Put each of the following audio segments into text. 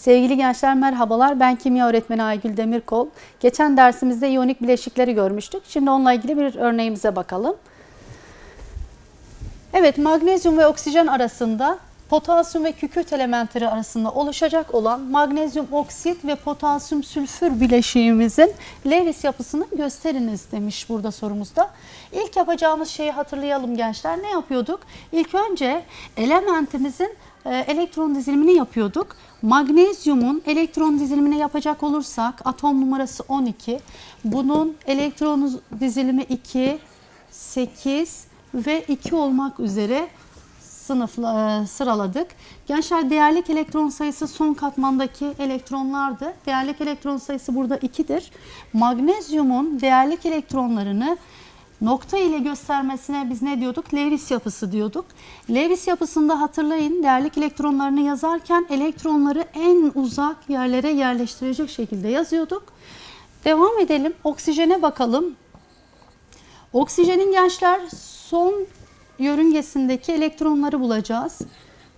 Sevgili gençler merhabalar. Ben kimya öğretmeni Aygül Demirkol. Geçen dersimizde iyonik bileşikleri görmüştük. Şimdi onunla ilgili bir örneğimize bakalım. Evet, magnezyum ve oksijen arasında potasyum ve kükürt elementleri arasında oluşacak olan magnezyum oksit ve potasyum sülfür bileşiğimizin Lewis yapısını gösteriniz demiş burada sorumuzda. İlk yapacağımız şeyi hatırlayalım gençler. Ne yapıyorduk? İlk önce elementimizin elektron dizilimini yapıyorduk. Magnezyumun elektron dizilimini yapacak olursak atom numarası 12. Bunun elektron dizilimi 2, 8 ve 2 olmak üzere sınıfla, e, sıraladık. Gençler değerlik elektron sayısı son katmandaki elektronlardı. Değerlik elektron sayısı burada 2'dir. Magnezyumun değerlik elektronlarını nokta ile göstermesine biz ne diyorduk? Lewis yapısı diyorduk. Lewis yapısında hatırlayın değerlik elektronlarını yazarken elektronları en uzak yerlere yerleştirecek şekilde yazıyorduk. Devam edelim. Oksijene bakalım. Oksijenin gençler son yörüngesindeki elektronları bulacağız.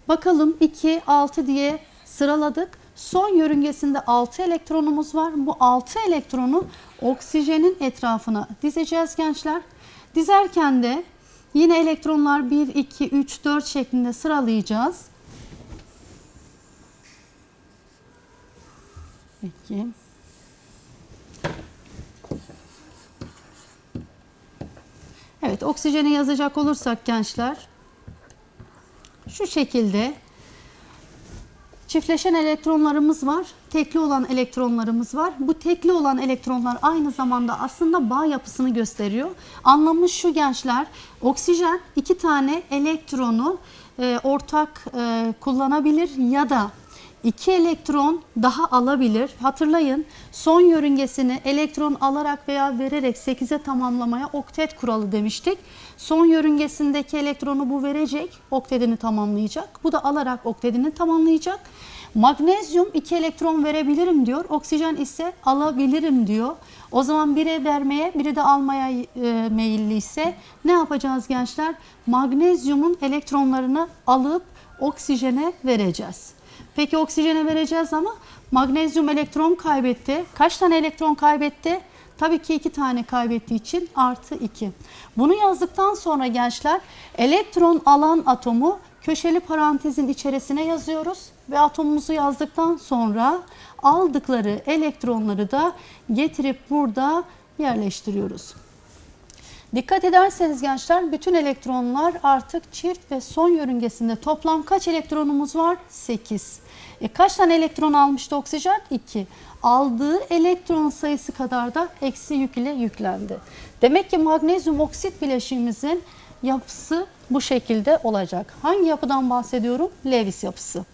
Bakalım 2, 6 diye sıraladık. Son yörüngesinde 6 elektronumuz var. Bu 6 elektronu oksijenin etrafına dizeceğiz gençler. Dizerken de yine elektronlar 1, 2, 3, 4 şeklinde sıralayacağız. Peki. Evet, oksijeni yazacak olursak gençler şu şekilde çiftleşen elektronlarımız var, tekli olan elektronlarımız var. Bu tekli olan elektronlar aynı zamanda aslında bağ yapısını gösteriyor. Anlamı şu gençler, oksijen iki tane elektronu e, ortak e, kullanabilir ya da İki elektron daha alabilir. Hatırlayın son yörüngesini elektron alarak veya vererek 8'e tamamlamaya oktet kuralı demiştik. Son yörüngesindeki elektronu bu verecek, oktetini tamamlayacak. Bu da alarak oktetini tamamlayacak. Magnezyum 2 elektron verebilirim diyor. Oksijen ise alabilirim diyor. O zaman biri vermeye, biri de almaya e, meyilli ise ne yapacağız gençler? Magnezyumun elektronlarını alıp oksijene vereceğiz. Peki oksijene vereceğiz ama magnezyum elektron kaybetti. Kaç tane elektron kaybetti? Tabii ki iki tane kaybettiği için artı iki. Bunu yazdıktan sonra gençler elektron alan atomu köşeli parantezin içerisine yazıyoruz. Ve atomumuzu yazdıktan sonra aldıkları elektronları da getirip burada yerleştiriyoruz. Dikkat ederseniz gençler bütün elektronlar artık çift ve son yörüngesinde toplam kaç elektronumuz var? 8. E kaç tane elektron almıştı oksijen? 2. Aldığı elektron sayısı kadar da eksi yük ile yüklendi. Demek ki magnezyum oksit bileşiğimizin yapısı bu şekilde olacak. Hangi yapıdan bahsediyorum? Lewis yapısı.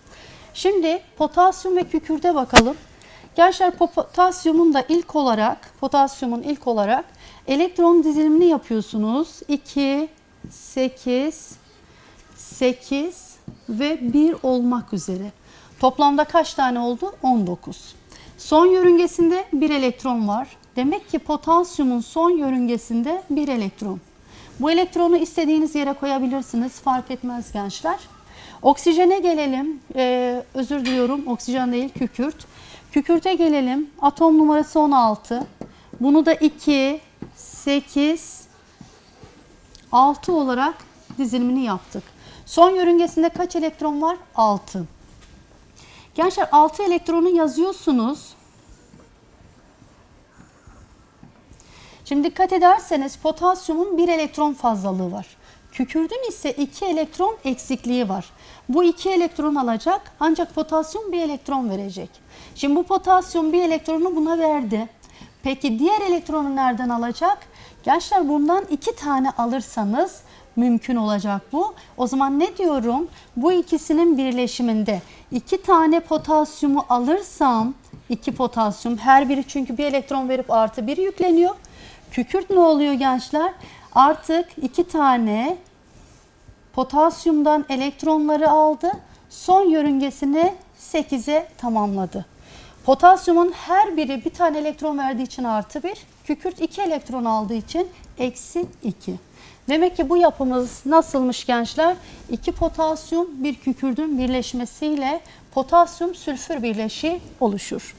Şimdi potasyum ve kükürde bakalım. Gençler potasyumun da ilk olarak potasyumun ilk olarak elektron dizilimini yapıyorsunuz. 2, 8, 8 ve 1 olmak üzere. Toplamda kaç tane oldu? 19. Son yörüngesinde bir elektron var. Demek ki potasyumun son yörüngesinde bir elektron. Bu elektronu istediğiniz yere koyabilirsiniz. Fark etmez gençler. Oksijene gelelim. Ee, özür diliyorum. Oksijen değil kükürt. Kükürte gelelim. Atom numarası 16. Bunu da 2, 8, 6 olarak dizilimini yaptık. Son yörüngesinde kaç elektron var? 6. Gençler 6 elektronu yazıyorsunuz. Şimdi dikkat ederseniz potasyumun 1 elektron fazlalığı var. Kükürdün ise 2 elektron eksikliği var. Bu 2 elektron alacak ancak potasyum 1 elektron verecek. Şimdi bu potasyum 1 elektronu buna verdi. Peki diğer elektronu nereden alacak? Gençler bundan 2 tane alırsanız mümkün olacak bu. O zaman ne diyorum? Bu ikisinin birleşiminde iki tane potasyumu alırsam iki potasyum her biri çünkü bir elektron verip artı bir yükleniyor. Kükürt ne oluyor gençler? Artık iki tane potasyumdan elektronları aldı. Son yörüngesini 8'e tamamladı. Potasyumun her biri bir tane elektron verdiği için artı bir, kükürt iki elektron aldığı için eksi 2. Demek ki bu yapımız nasılmış gençler? İki potasyum bir kükürdün birleşmesiyle potasyum sülfür birleşiği oluşur.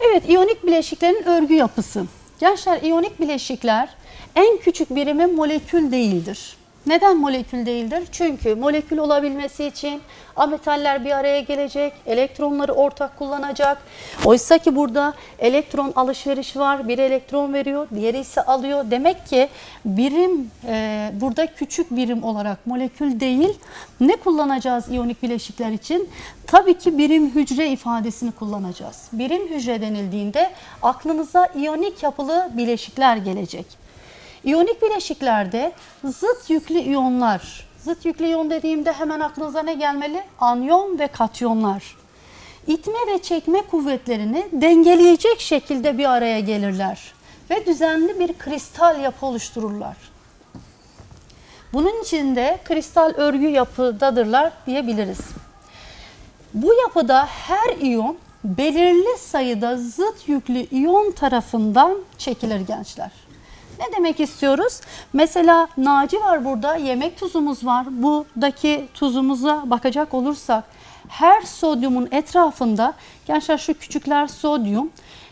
Evet, iyonik bileşiklerin örgü yapısı. Gençler, iyonik bileşikler en küçük birimi molekül değildir. Neden molekül değildir? Çünkü molekül olabilmesi için ametaller bir araya gelecek, elektronları ortak kullanacak. Oysa ki burada elektron alışverişi var. Bir elektron veriyor, diğeri ise alıyor. Demek ki birim e, burada küçük birim olarak molekül değil. Ne kullanacağız iyonik bileşikler için? Tabii ki birim hücre ifadesini kullanacağız. Birim hücre denildiğinde aklınıza iyonik yapılı bileşikler gelecek. İyonik bileşiklerde zıt yüklü iyonlar, zıt yüklü iyon dediğimde hemen aklınıza ne gelmeli? Anyon ve katyonlar. İtme ve çekme kuvvetlerini dengeleyecek şekilde bir araya gelirler ve düzenli bir kristal yapı oluştururlar. Bunun içinde kristal örgü yapıdadırlar diyebiliriz. Bu yapıda her iyon belirli sayıda zıt yüklü iyon tarafından çekilir gençler. Ne demek istiyoruz? Mesela naci var burada, yemek tuzumuz var. Buradaki tuzumuza bakacak olursak her sodyumun etrafında, gençler şu küçükler sodyum,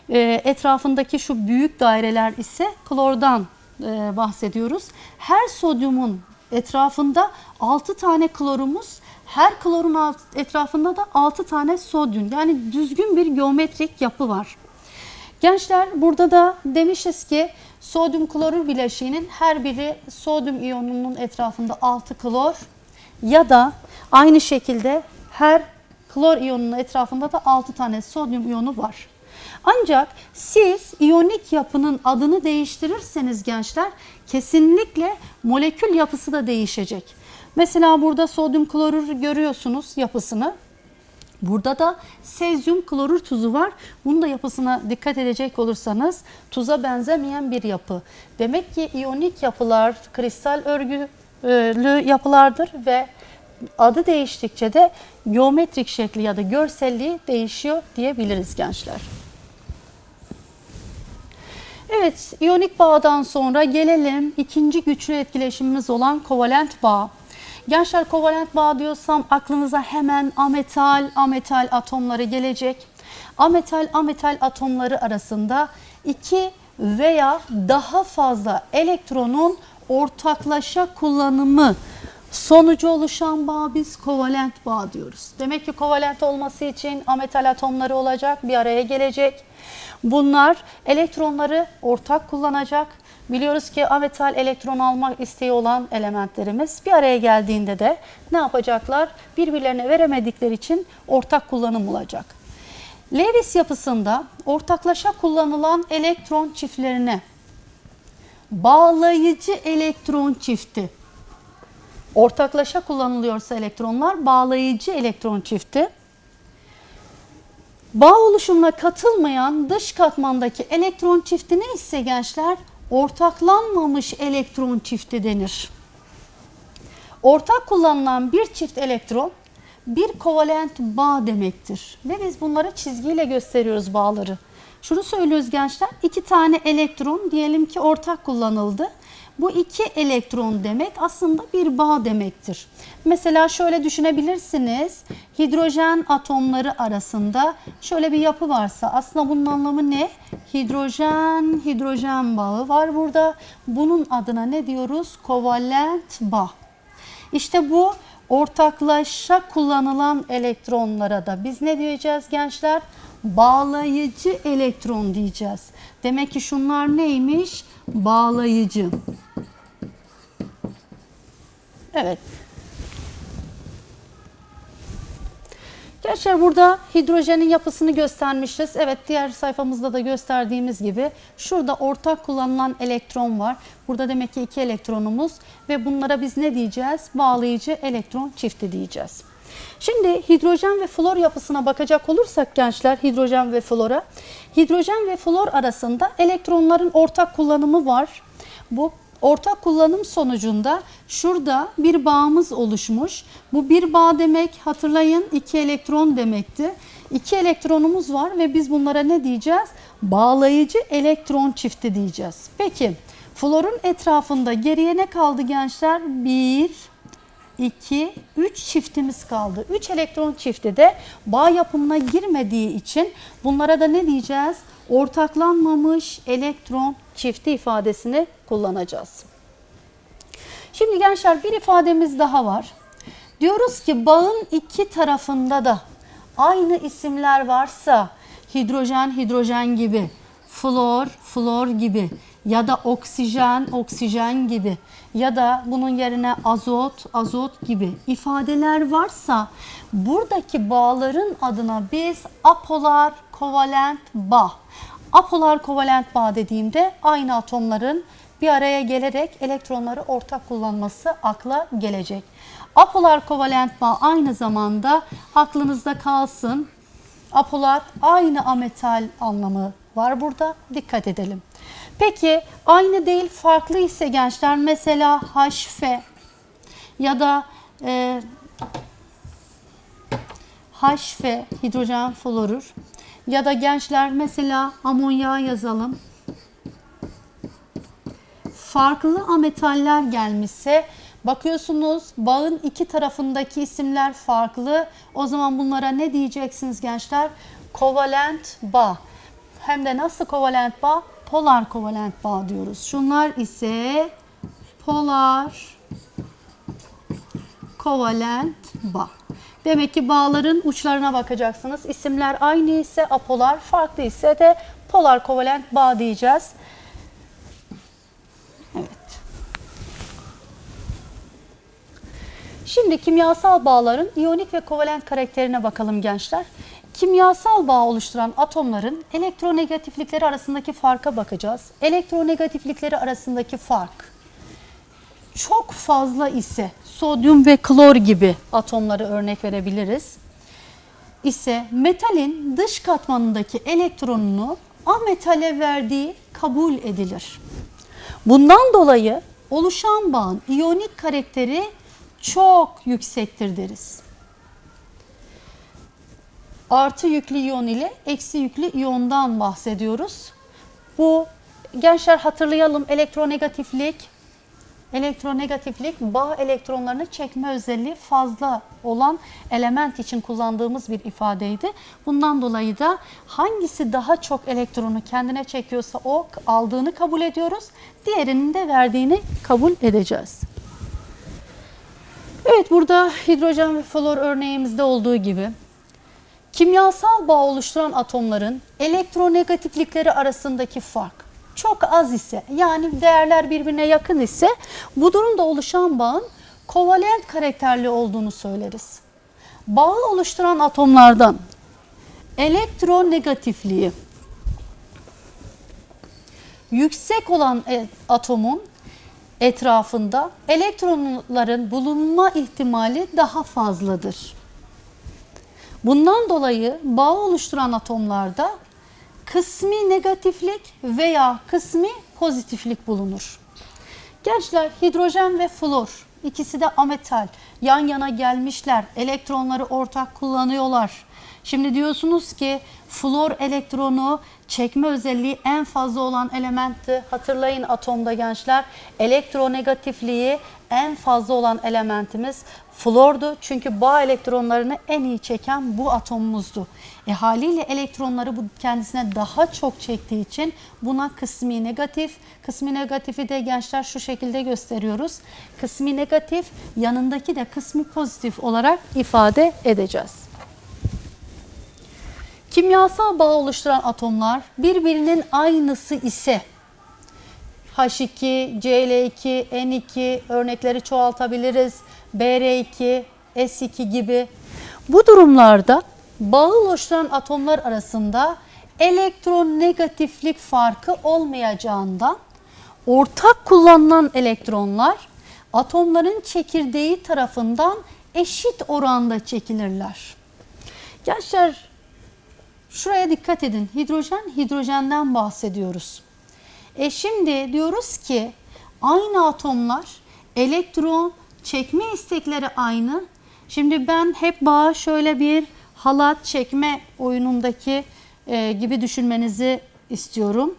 e, etrafındaki şu büyük daireler ise klordan e, bahsediyoruz. Her sodyumun etrafında 6 tane klorumuz, her klorun etrafında da 6 tane sodyum. Yani düzgün bir geometrik yapı var. Gençler burada da demişiz ki sodyum klorür bileşiğinin her biri sodyum iyonunun etrafında 6 klor ya da aynı şekilde her klor iyonunun etrafında da 6 tane sodyum iyonu var. Ancak siz iyonik yapının adını değiştirirseniz gençler kesinlikle molekül yapısı da değişecek. Mesela burada sodyum klorür görüyorsunuz yapısını. Burada da sezyum klorür tuzu var. Bunun da yapısına dikkat edecek olursanız tuza benzemeyen bir yapı. Demek ki iyonik yapılar kristal örgülü yapılardır ve adı değiştikçe de geometrik şekli ya da görselliği değişiyor diyebiliriz gençler. Evet, iyonik bağdan sonra gelelim ikinci güçlü etkileşimimiz olan kovalent bağ. Gençler kovalent bağ diyorsam aklınıza hemen ametal, ametal atomları gelecek. Ametal, ametal atomları arasında iki veya daha fazla elektronun ortaklaşa kullanımı sonucu oluşan bağ biz kovalent bağ diyoruz. Demek ki kovalent olması için ametal atomları olacak, bir araya gelecek. Bunlar elektronları ortak kullanacak Biliyoruz ki ametal elektron almak isteği olan elementlerimiz bir araya geldiğinde de ne yapacaklar? Birbirlerine veremedikleri için ortak kullanım olacak. Lewis yapısında ortaklaşa kullanılan elektron çiftlerine bağlayıcı elektron çifti ortaklaşa kullanılıyorsa elektronlar bağlayıcı elektron çifti Bağ oluşumuna katılmayan dış katmandaki elektron çifti ne ise gençler ortaklanmamış elektron çifti denir. Ortak kullanılan bir çift elektron bir kovalent bağ demektir. Ve biz bunları çizgiyle gösteriyoruz bağları. Şunu söylüyoruz gençler. iki tane elektron diyelim ki ortak kullanıldı. Bu iki elektron demek aslında bir bağ demektir. Mesela şöyle düşünebilirsiniz. Hidrojen atomları arasında şöyle bir yapı varsa aslında bunun anlamı ne? Hidrojen hidrojen bağı var burada. Bunun adına ne diyoruz? Kovalent bağ. İşte bu ortaklaşa kullanılan elektronlara da biz ne diyeceğiz gençler? Bağlayıcı elektron diyeceğiz. Demek ki şunlar neymiş? Bağlayıcı. Evet. Gerçi burada hidrojenin yapısını göstermişiz. Evet diğer sayfamızda da gösterdiğimiz gibi şurada ortak kullanılan elektron var. Burada demek ki iki elektronumuz ve bunlara biz ne diyeceğiz? Bağlayıcı elektron çifti diyeceğiz. Şimdi hidrojen ve flor yapısına bakacak olursak gençler hidrojen ve flora. Hidrojen ve flor arasında elektronların ortak kullanımı var. Bu ortak kullanım sonucunda şurada bir bağımız oluşmuş. Bu bir bağ demek hatırlayın iki elektron demekti. İki elektronumuz var ve biz bunlara ne diyeceğiz? Bağlayıcı elektron çifti diyeceğiz. Peki florun etrafında geriye ne kaldı gençler? 1, 2, 3 çiftimiz kaldı. 3 elektron çifti de bağ yapımına girmediği için bunlara da ne diyeceğiz? Ortaklanmamış elektron çifti ifadesini kullanacağız. Şimdi gençler bir ifademiz daha var. Diyoruz ki bağın iki tarafında da aynı isimler varsa hidrojen hidrojen gibi, flor flor gibi ya da oksijen oksijen gibi ya da bunun yerine azot azot gibi ifadeler varsa buradaki bağların adına biz apolar kovalent bağ. Apolar kovalent bağ dediğimde aynı atomların bir araya gelerek elektronları ortak kullanması akla gelecek. Apolar kovalent bağ aynı zamanda aklınızda kalsın. Apolar aynı ametal anlamı var burada. Dikkat edelim. Peki aynı değil farklı ise gençler mesela HF ya da e, HF hidrojen florür ya da gençler mesela amonya yazalım. Farklı ametaller gelmişse bakıyorsunuz bağın iki tarafındaki isimler farklı. O zaman bunlara ne diyeceksiniz gençler? Kovalent bağ. Hem de nasıl kovalent bağ? Polar kovalent bağ diyoruz. Şunlar ise polar kovalent bağ. Demek ki bağların uçlarına bakacaksınız. İsimler aynı ise apolar, farklı ise de polar kovalent bağ diyeceğiz. Evet. Şimdi kimyasal bağların iyonik ve kovalent karakterine bakalım gençler. Kimyasal bağ oluşturan atomların elektronegatiflikleri arasındaki farka bakacağız. Elektronegatiflikleri arasındaki fark çok fazla ise sodyum ve klor gibi atomları örnek verebiliriz. ise metalin dış katmanındaki elektronunu ametale verdiği kabul edilir. Bundan dolayı oluşan bağın iyonik karakteri çok yüksektir deriz. Artı yüklü iyon ile eksi yüklü iyondan bahsediyoruz. Bu gençler hatırlayalım elektronegatiflik Elektronegatiflik bağ elektronlarını çekme özelliği fazla olan element için kullandığımız bir ifadeydi. Bundan dolayı da hangisi daha çok elektronu kendine çekiyorsa o aldığını kabul ediyoruz. Diğerinin de verdiğini kabul edeceğiz. Evet burada hidrojen ve flor örneğimizde olduğu gibi kimyasal bağ oluşturan atomların elektronegatiflikleri arasındaki fark çok az ise yani değerler birbirine yakın ise bu durumda oluşan bağın kovalent karakterli olduğunu söyleriz. Bağı oluşturan atomlardan elektronegatifliği yüksek olan e, atomun etrafında elektronların bulunma ihtimali daha fazladır. Bundan dolayı bağ oluşturan atomlarda kısmi negatiflik veya kısmi pozitiflik bulunur. Gençler hidrojen ve flor ikisi de ametal yan yana gelmişler. Elektronları ortak kullanıyorlar. Şimdi diyorsunuz ki flor elektronu çekme özelliği en fazla olan elementti. Hatırlayın atomda gençler elektronegatifliği en fazla olan elementimiz flordu. Çünkü bağ elektronlarını en iyi çeken bu atomumuzdu. E haliyle elektronları bu kendisine daha çok çektiği için buna kısmi negatif. Kısmi negatifi de gençler şu şekilde gösteriyoruz. Kısmi negatif yanındaki de kısmi pozitif olarak ifade edeceğiz. Kimyasal bağ oluşturan atomlar birbirinin aynısı ise H2, Cl2, N2 örnekleri çoğaltabiliriz. Br2, S2 gibi. Bu durumlarda bağı oluşturan atomlar arasında elektronegatiflik farkı olmayacağından ortak kullanılan elektronlar atomların çekirdeği tarafından eşit oranda çekilirler. Gençler şuraya dikkat edin. Hidrojen hidrojenden bahsediyoruz. E şimdi diyoruz ki aynı atomlar elektron çekme istekleri aynı. Şimdi ben hep bağa şöyle bir halat çekme oyunundaki e, gibi düşünmenizi istiyorum.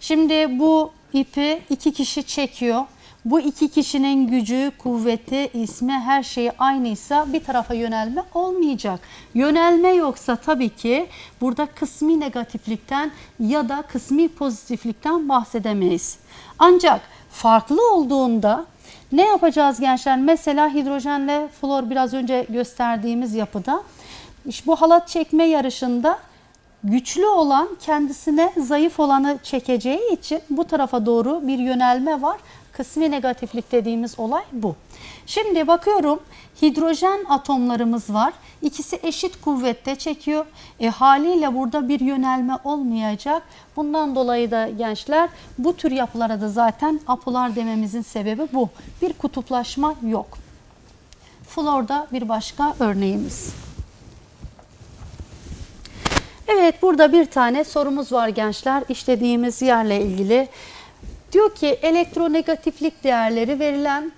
Şimdi bu ipi iki kişi çekiyor. Bu iki kişinin gücü, kuvveti, ismi her şeyi aynıysa bir tarafa yönelme olmayacak. Yönelme yoksa tabii ki burada kısmi negatiflikten ya da kısmi pozitiflikten bahsedemeyiz. Ancak farklı olduğunda ne yapacağız gençler? Mesela hidrojenle flor biraz önce gösterdiğimiz yapıda işte bu halat çekme yarışında güçlü olan kendisine zayıf olanı çekeceği için bu tarafa doğru bir yönelme var. Kısmi negatiflik dediğimiz olay bu. Şimdi bakıyorum hidrojen atomlarımız var. İkisi eşit kuvvette çekiyor. E, haliyle burada bir yönelme olmayacak. Bundan dolayı da gençler bu tür yapılara da zaten apolar dememizin sebebi bu. Bir kutuplaşma yok. Florda bir başka örneğimiz. Evet burada bir tane sorumuz var gençler işlediğimiz yerle ilgili. Diyor ki elektronegatiflik değerleri verilen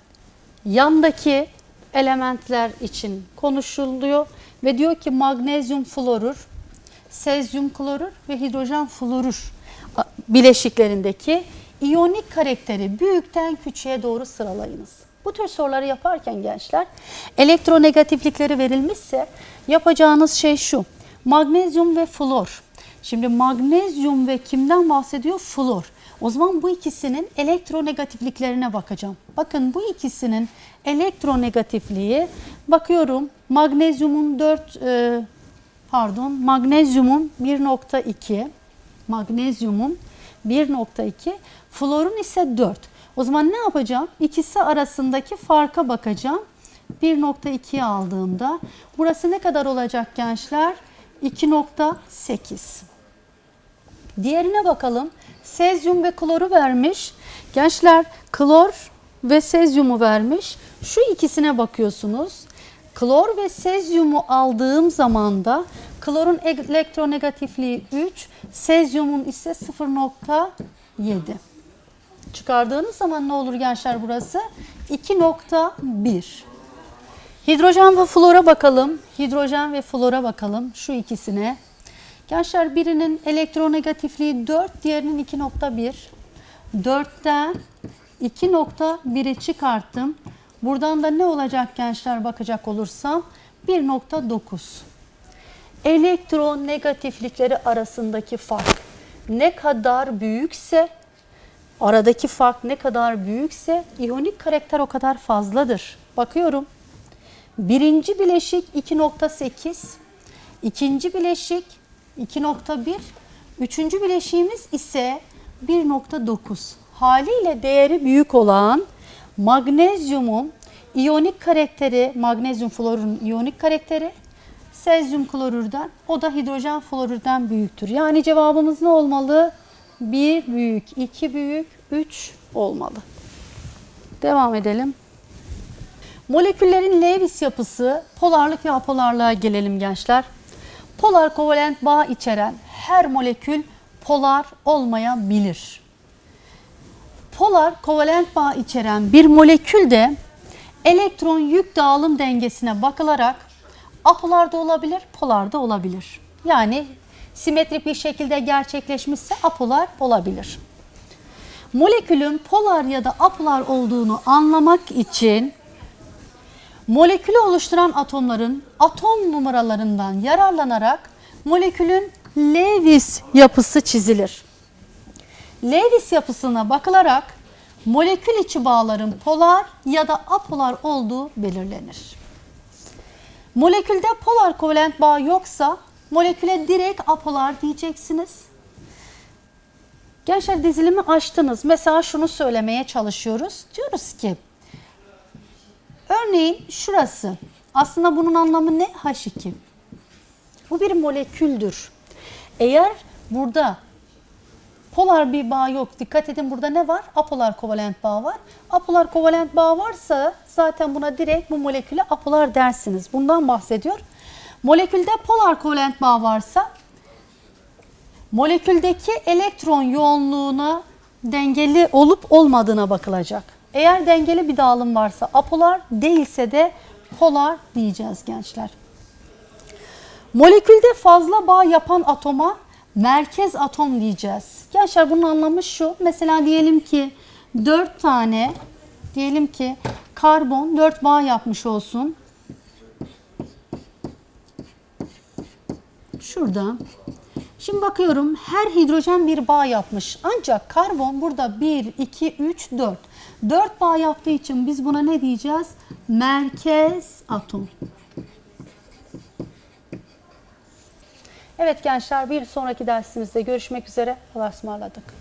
yandaki elementler için konuşuluyor ve diyor ki magnezyum florür, sezyum klorür ve hidrojen florür bileşiklerindeki iyonik karakteri büyükten küçüğe doğru sıralayınız. Bu tür soruları yaparken gençler elektronegatiflikleri verilmişse yapacağınız şey şu. Magnezyum ve flor. Şimdi magnezyum ve kimden bahsediyor? Flor. O zaman bu ikisinin elektronegatifliklerine bakacağım. Bakın bu ikisinin elektronegatifliği bakıyorum magnezyumun 4 e, pardon magnezyumun 1.2 magnezyumun 1.2 florun ise 4. O zaman ne yapacağım? İkisi arasındaki farka bakacağım. 1.2'yi aldığımda burası ne kadar olacak gençler? 2.8. Diğerine bakalım. Sezyum ve kloru vermiş. Gençler klor ve sezyumu vermiş. Şu ikisine bakıyorsunuz. Klor ve sezyumu aldığım zaman da klorun elektronegatifliği 3, sezyumun ise 0.7. Çıkardığınız zaman ne olur gençler burası? 2.1. Hidrojen ve flora bakalım. Hidrojen ve flora bakalım şu ikisine. Gençler birinin elektronegatifliği 4, diğerinin 2.1. 4'ten 2.1'i çıkarttım. Buradan da ne olacak gençler bakacak olursam 1.9. Elektronegatiflikleri arasındaki fark ne kadar büyükse aradaki fark ne kadar büyükse iyonik karakter o kadar fazladır. Bakıyorum. Birinci bileşik 2.8, ikinci bileşik 2.1, üçüncü bileşiğimiz ise 1.9. Haliyle değeri büyük olan magnezyumun iyonik karakteri, magnezyum florun iyonik karakteri sezyum klorürden, o da hidrojen florürden büyüktür. Yani cevabımız ne olmalı? 1 büyük, 2 büyük, 3 olmalı. Devam edelim. Moleküllerin Lewis yapısı, polarlık ve apolarlığa gelelim gençler. Polar kovalent bağ içeren her molekül polar olmayabilir. Polar kovalent bağ içeren bir molekülde elektron yük dağılım dengesine bakılarak apolar da olabilir, polar da olabilir. Yani simetrik bir şekilde gerçekleşmişse apolar olabilir. Molekülün polar ya da apolar olduğunu anlamak için molekülü oluşturan atomların atom numaralarından yararlanarak molekülün Lewis yapısı çizilir. Lewis yapısına bakılarak molekül içi bağların polar ya da apolar olduğu belirlenir. Molekülde polar kovalent bağ yoksa moleküle direkt apolar diyeceksiniz. Gençler dizilimi açtınız. Mesela şunu söylemeye çalışıyoruz. Diyoruz ki örneğin şurası. Aslında bunun anlamı ne? H2. Bu bir moleküldür. Eğer burada polar bir bağ yok. Dikkat edin burada ne var? Apolar kovalent bağ var. Apolar kovalent bağ varsa zaten buna direkt bu moleküle apolar dersiniz. Bundan bahsediyor. Molekülde polar kovalent bağ varsa moleküldeki elektron yoğunluğuna dengeli olup olmadığına bakılacak. Eğer dengeli bir dağılım varsa apolar değilse de polar diyeceğiz gençler. Molekülde fazla bağ yapan atoma merkez atom diyeceğiz. Gençler bunun anlamı şu. Mesela diyelim ki 4 tane diyelim ki karbon 4 bağ yapmış olsun. Şurada. Şimdi bakıyorum her hidrojen bir bağ yapmış. Ancak karbon burada 1, 2, 3, 4. 4 bağ yaptığı için biz buna ne diyeceğiz? Merkez atom. Evet gençler bir sonraki dersimizde görüşmek üzere. Allah'a ısmarladık.